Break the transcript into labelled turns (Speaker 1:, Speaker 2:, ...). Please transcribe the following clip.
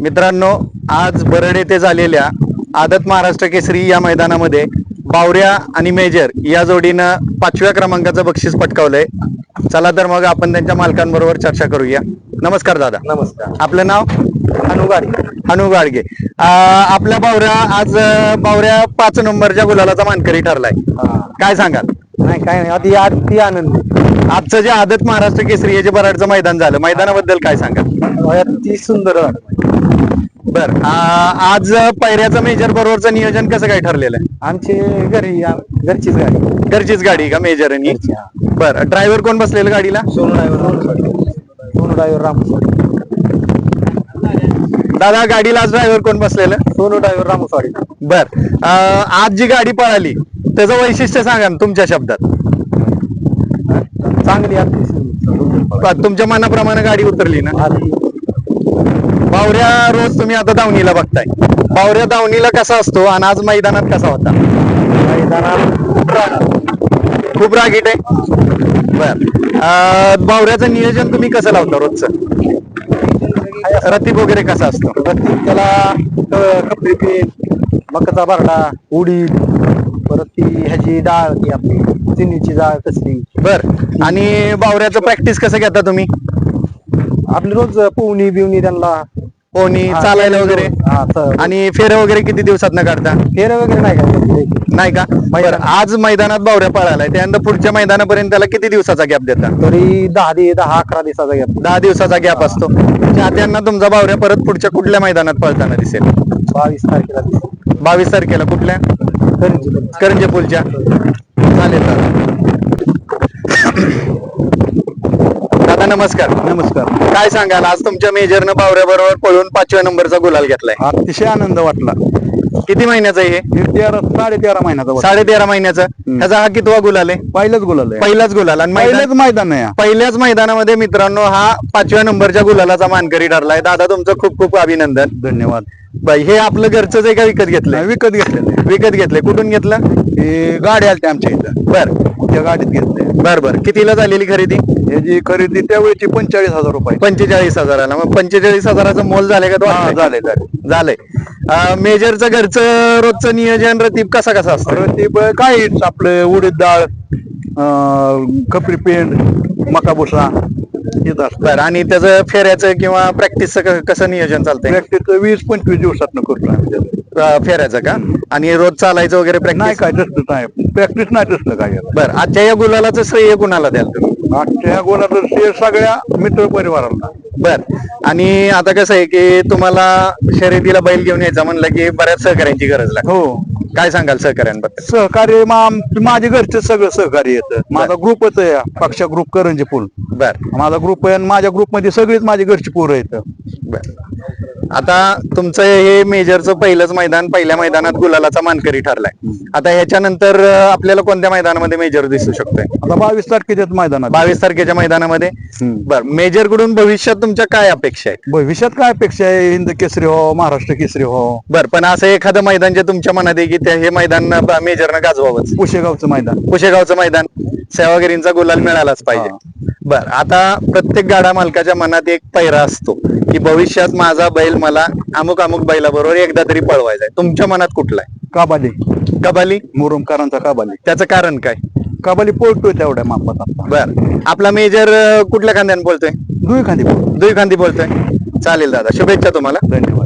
Speaker 1: मित्रांनो आज बरड येथे झालेल्या आदत महाराष्ट्र केसरी या मैदानामध्ये बावऱ्या आणि मेजर या जोडीनं पाचव्या क्रमांकाचं बक्षीस पटकावलंय. चला तर मग आपण त्यांच्या मालकांबरोबर चर्चा करूया. नमस्कार दादा.
Speaker 2: नमस्कार.
Speaker 1: आपलं नाव?
Speaker 2: अनुगाडी
Speaker 1: हनु गाडगे. आ, आपल्या बावऱ्या आज बावऱ्या पाच नंबरच्या गुलालाचा मानकरी ठरलाय. काय सांगाल?
Speaker 2: नाही काय नाही. अति अति आनंद.
Speaker 1: आजचं जे आदत महाराष्ट्र केसरी हे जे बराडचं मैदान झालं मैदानाबद्दल काय सांगाल?
Speaker 2: अति सुंदर
Speaker 1: बर आ- आज पैऱ्याचं मेजर बरोबरचं नियोजन कसं काय ठरलेलं आहे?
Speaker 2: आमचे घरी घरचीच गाडी.
Speaker 1: घरचीच गाडी का मेजर आणि
Speaker 2: घरची, हा.
Speaker 1: बर ड्रायव्हर कोण बसलेलं गाडीला?
Speaker 2: सोनू ड्रायव्हर सोनू ड्रायव्हर रामस्वाडी
Speaker 1: दादा गाडीला आज ड्रायव्हर कोण बसलेलं?
Speaker 2: सोनू ड्रायव्हर रामस्वाडी
Speaker 1: बर आ, आज जी गाडी पळाली त्याचं वैशिष्ट्य सांगा ना तुमच्या शब्दात.
Speaker 2: चांगली
Speaker 1: तुमच्या मनाप्रमाणे गाडी उतरली ना? बावऱ्या रोज तुम्ही आता दावणीला बघताय. बावऱ्या दावणीला कसा असतो आणि आज मैदानात कसा होता?
Speaker 2: मैदानात खूप
Speaker 1: रागीट आहे? बर. बावऱ्याचं नियोजन तुम्ही कसं लावता रोजचं? रतीब वगैरे कसा असतो?
Speaker 2: प्रत्येक त्याला कपडे पेन मकाचा बारडा उडीद परत ती ह्याची डाळ ती आपली चिनीची डाळ कसली
Speaker 1: बर. आणि बावऱ्याचं प्रॅक्टिस कसं घेता तुम्ही?
Speaker 2: आपली रोज पोहणी बिवणी त्यांना.
Speaker 1: पोहणी
Speaker 2: हा,
Speaker 1: चालायला वगैरे?
Speaker 2: हा, च-
Speaker 1: आणि फेरे वगैरे किती दिवसात न काढता?
Speaker 2: फेरे वगैरे नाही काय
Speaker 1: नाही का? बरं आज मैदानात बावऱ्या पळालाय. त्यानंतर पुढच्या मैदानापर्यंत त्याला किती दिवसाचा गॅप देता?
Speaker 2: तरी दहा दि दहा अकरा दिवसाचा गॅप
Speaker 1: दहा दिवसाचा गॅप असतो. चाहत्यांना तुमचा बावऱ्या परत पुढच्या कुठल्या मैदानात पळताना दिसेल?
Speaker 2: बावीस तारखेला दिसेल.
Speaker 1: बावीस तारखेला कुठल्या?
Speaker 2: करंजी.
Speaker 1: पूलच्या. चालेल दादा दादा नमस्कार.
Speaker 2: नमस्कार.
Speaker 1: काय सांगाल? आज तुमच्या मेजरनं बावऱ्या बरोबर पळून पाचव्या नंबरचा गुलाल घेतलाय.
Speaker 2: अतिशय आनंद वाटला.
Speaker 1: किती महिन्याचं आहे हे?
Speaker 2: तेरा साडे तेरा महिन्याचा वाटला.
Speaker 1: साडे तेरा महिन्याचा ह्याचा हा कितवा गुलाल आहे?
Speaker 2: पहिलंच गुलाल आहे.
Speaker 1: पहिलाच गुलाल. आणि
Speaker 2: पहिलंच
Speaker 1: मैदान-
Speaker 2: मैदान आहे हा.
Speaker 1: पहिल्याच मैदानामध्ये मित्रांनो हा पाचव्या नंबरच्या गुलालाचा मानकरी ठरलाय. दादा तुमचं खूप खूप अभिनंदन.
Speaker 2: धन्यवाद.
Speaker 1: बाई हे आपलं घरचंच आहे का विकत घेतलंय?
Speaker 2: विकत घेतलेलं आहे.
Speaker 1: विकत घेतलंय. कुठून घेतलं?
Speaker 2: हे गाडी आली आमच्या इथं.
Speaker 1: बर.
Speaker 2: त्या गाडीत घेतले
Speaker 1: बर बर. कितीला झालेली खरेदी?
Speaker 2: ह्याची खरेदी त्यावेळेची पंचेचाळीस हजार रुपये.
Speaker 1: पंचेचाळीस हजाराला. मग पंचेचाळीस हजाराचं मोल झालंय का तो
Speaker 2: हा? झालंय, झालंय.
Speaker 1: अं, मेजरचं घरचं रोजचं नियोजन रतीब कसा कसा असतं?
Speaker 2: ते ब- काय आपलं उडीद डाळ अं, खपरी पेंड मका भुसा? येत असतं
Speaker 1: बर आणि त्याचं फेऱ्याचं किंवा प्रॅक्टिसचं कसं नियोजन चालतंय?
Speaker 2: प्रॅक्टिस वीस पंचवीस दिवसात करतो आम्ही त्याचं.
Speaker 1: अं, फेऱ्याचं का? आणि रोज चालायचं वगैरे
Speaker 2: नाही
Speaker 1: प्रॅक्टिस
Speaker 2: काय तसलं नाही. प्रॅक्टिस नाही तसलं काय याला.
Speaker 1: बर आजच्या या गुलालाचं श्रेय कुणाला द्याल तुम्ही?
Speaker 2: आजच्या गोलाचं शेअर सगळ्या मित्र परिवाराला
Speaker 1: बर. आणि आता कसं आहे की तुम्हाला शर्यतीला बैल घेऊन यायचा म्हणलं की बऱ्याच सहकार्यांची गरज लागते.
Speaker 2: हो.
Speaker 1: काय सांगाल सहकार्यांबद्दल
Speaker 2: सहकार्य मा- आम- माझे घरचे सगळं सहकार्य येतं. माझा ग्रुपच आहे पक्षा ग्रुप करंजी पूल.
Speaker 1: बर.
Speaker 2: माझा ग्रुप आहे आणि माझ्या ग्रुपमध्ये सगळीच माझी घरची पोरं येतं
Speaker 1: बर. आता तुमचं हे मेजरचं पहिलंच मैदान पहिल्या मैदानात गुलालाचा मानकरी ठरलाय. आता ह्याच्यानंतर अं, आपल्याला कोणत्या मैदानामध्ये मेजर दिसू शकतोय?
Speaker 2: आता बावीस तारखेच्या मैदानात.
Speaker 1: बावीस तारखेच्या मैदानामध्ये?
Speaker 2: हम्म.
Speaker 1: बर. मेजरकडून भविष्यात तुमच्या काय अपेक्षा आहेत?
Speaker 2: भविष्यात काय अपेक्षा आहे? हिंद केसरी हो महाराष्ट्र केसरी हो.
Speaker 1: बर पण असं एखादं मैदान जे तुमच्या मनात आहे की त्या हे मैदान मेजरनं गाजवावंच?
Speaker 2: पुशेगावचं मैदान.
Speaker 1: कुशेगावचं मैदान. सेवागिरींचा गुलाल मिळालाच पाहिजे. बर आता प्रत्येक गाडा मालकाच्या मनात एक पैरा असतो की भविष्यात माझा बैल मला अमुक अमुक बैलाबरोबर एकदा तरी पळवायचा आहे. तुमच्या मनात कुठला आहे?
Speaker 2: काबाली.
Speaker 1: कबाली?
Speaker 2: मुरुमकरांचा काबाली.
Speaker 1: त्याचं कारण काय?
Speaker 2: काबाली पोळतोय तेवढ्या मापात आता.
Speaker 1: बर. आपला मेजर कुठल्या खांद्याने बोलतोय?
Speaker 2: दुई खांदी
Speaker 1: दुई खांदी बोलतोय. चालेल दादा शुभेच्छा तुम्हाला.
Speaker 2: धन्यवाद.